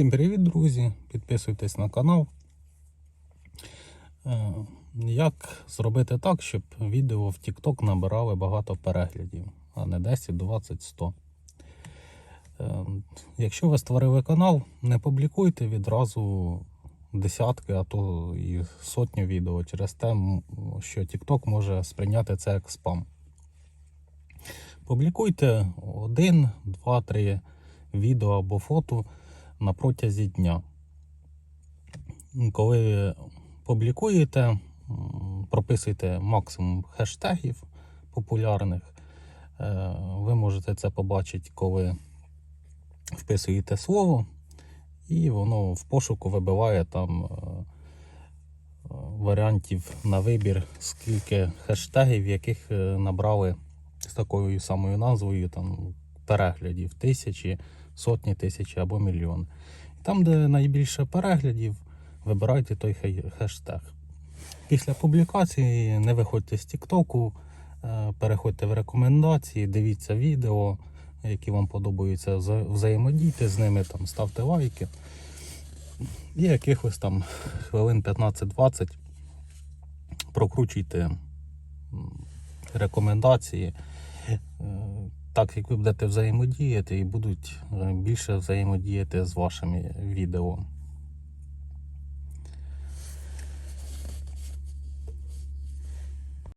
Всім привіт, друзі! Підписуйтесь на канал. Е, Як зробити так, щоб відео в TikTok набирали багато переглядів, а не 10, 20, 100. Е, Якщо ви створили канал, не публікуйте відразу десятки, а то і сотню відео через те, що TikTok може сприйняти це як спам. Публікуйте один, два, три відео або фото на протязі дня. Коли публікуєте, м, прописуйте максимум хештегів популярних. Е, Ви можете це побачити, коли вписуєте слово, і воно в пошуку вибиває там е, е, варіантів на вибір, скільки хештегів, яких набрали з такою самою назвою там, переглядів тисячі, сотні тисяч або мільйон. Там, де найбільше переглядів, вибирайте той хештег. Після публікації не виходьте з Тіктоку, е, переходьте в рекомендації, дивіться відео, які вам подобаються, взаємодійте з ними, там, ставте лайки. І якихось там хвилин 15-20 прокручуйте рекомендації. Так як ви будете взаємодіяти і будуть е, більше взаємодіяти з вашими відео.